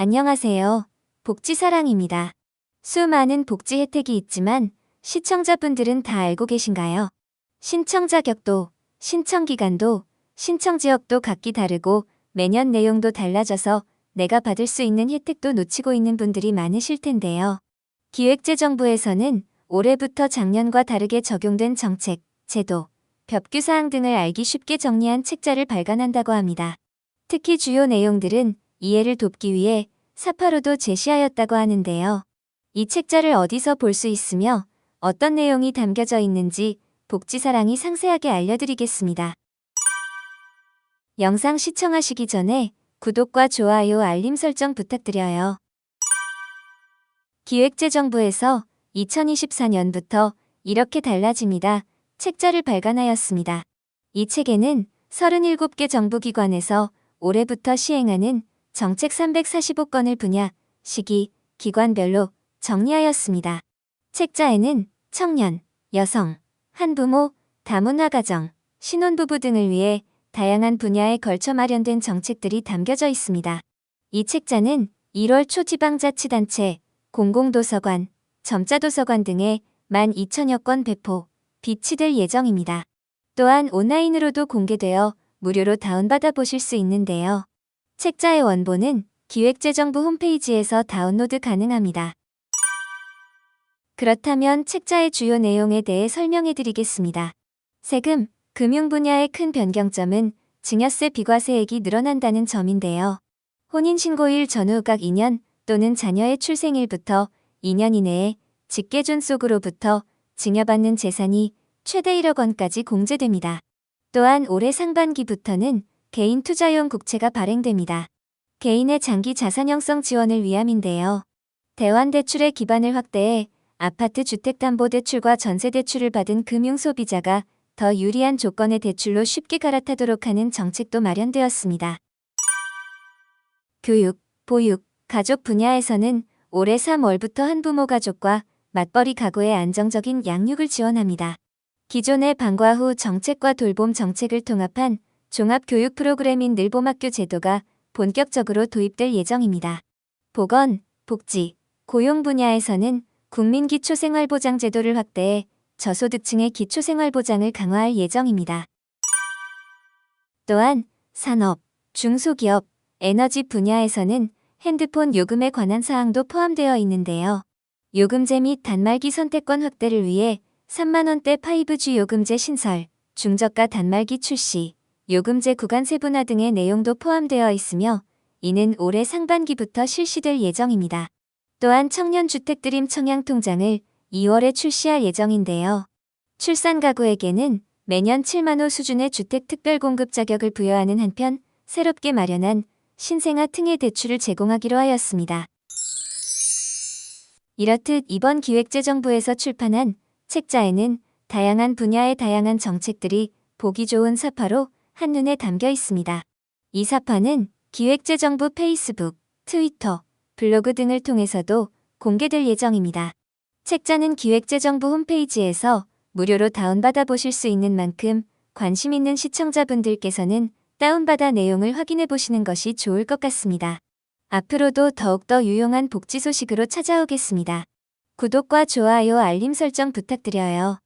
안녕하세요. 복지사랑입니다. 수많은 복지 혜택이 있지만 시청자분들은 다 알고 계신가요? 신청 자격도, 신청 기간도, 신청 지역도 각기 다르고 매년 내용도 달라져서 내가 받을 수 있는 혜택도 놓치고 있는 분들이 많으실 텐데요. 기획재정부에서는 올해부터 작년과 다르게 적용된 정책, 제도, 법규 사항 등을 알기 쉽게 정리한 책자를 발간한다고 합니다. 특히 주요 내용들은 이해를 돕기 위해 사파로도 제시하였다고 하는데요. 이 책자를 어디서 볼 수 있으며 어떤 내용이 담겨져 있는지 복지사랑이 상세하게 알려드리겠습니다. 영상 시청하시기 전에 구독과 좋아요 알림 설정 부탁드려요. 기획재정부에서 2024년부터 이렇게 달라집니다. 책자를 발간하였습니다. 이 책에는 37개 정부기관에서 올해부터 시행하는 정책 345건을 분야, 시기, 기관별로 정리하였습니다. 책자에는 청년, 여성, 한부모, 다문화 가정, 신혼부부 등을 위해 다양한 분야에 걸쳐 마련된 정책들이 담겨져 있습니다. 이 책자는 1월 초 지방자치단체, 공공도서관, 점자도서관 등에 12,000여 건 배포, 비치될 예정입니다. 또한 온라인으로도 공개되어 무료로 다운받아 보실 수 있는데요. 책자의 원본은 기획재정부 홈페이지에서 다운로드 가능합니다. 그렇다면 책자의 주요 내용에 대해 설명해 드리겠습니다. 세금, 금융 분야의 큰 변경점은 증여세 비과세액이 늘어난다는 점인데요. 혼인신고일 전후 각 2년 또는 자녀의 출생일부터 2년 이내에 직계존 속으로부터 증여받는 재산이 최대 1억 원까지 공제됩니다. 또한 올해 상반기부터는 개인 투자용 국채가 발행됩니다. 개인의 장기 자산 형성 지원을 위함인데요. 대환 대출의 기반을 확대해 아파트 주택담보대출과 전세대출을 받은 금융소비자가 더 유리한 조건의 대출로 쉽게 갈아타도록 하는 정책도 마련되었습니다. 교육, 보육, 가족 분야에서는 올해 3월부터 한부모 가족과 맞벌이 가구의 안정적인 양육을 지원합니다. 기존의 방과 후 정책과 돌봄 정책을 통합한 종합교육 프로그램인 늘봄학교 제도가 본격적으로 도입될 예정입니다. 보건, 복지, 고용 분야에서는 국민기초생활보장 제도를 확대해 저소득층의 기초생활보장을 강화할 예정입니다. 또한 산업, 중소기업, 에너지 분야에서는 핸드폰 요금에 관한 사항도 포함되어 있는데요. 요금제 및 단말기 선택권 확대를 위해 3만원대 5G 요금제 신설, 중저가 단말기 출시, 요금제 구간 세분화 등의 내용도 포함되어 있으며 이는 올해 상반기부터 실시될 예정입니다. 또한 청년주택드림 청양통장을 2월에 출시할 예정인데요. 출산 가구에게는 매년 7만 호 수준의 주택 특별공급 자격을 부여하는 한편 새롭게 마련한 신생아 특례 대출을 제공하기로 하였습니다. 이렇듯 이번 기획재정부에서 출판한 책자에는 다양한 분야의 다양한 정책들이 보기 좋은 사파로 한눈에 담겨 있습니다. 이 사파는 기획재정부 페이스북, 트위터, 블로그 등을 통해서도 공개될 예정입니다. 책자는 기획재정부 홈페이지에서 무료로 다운받아 보실 수 있는 만큼 관심 있는 시청자분들께서는 다운받아 내용을 확인해 보시는 것이 좋을 것 같습니다. 앞으로도 더욱더 유용한 복지 소식으로 찾아오겠습니다. 구독과 좋아요 알림 설정 부탁드려요.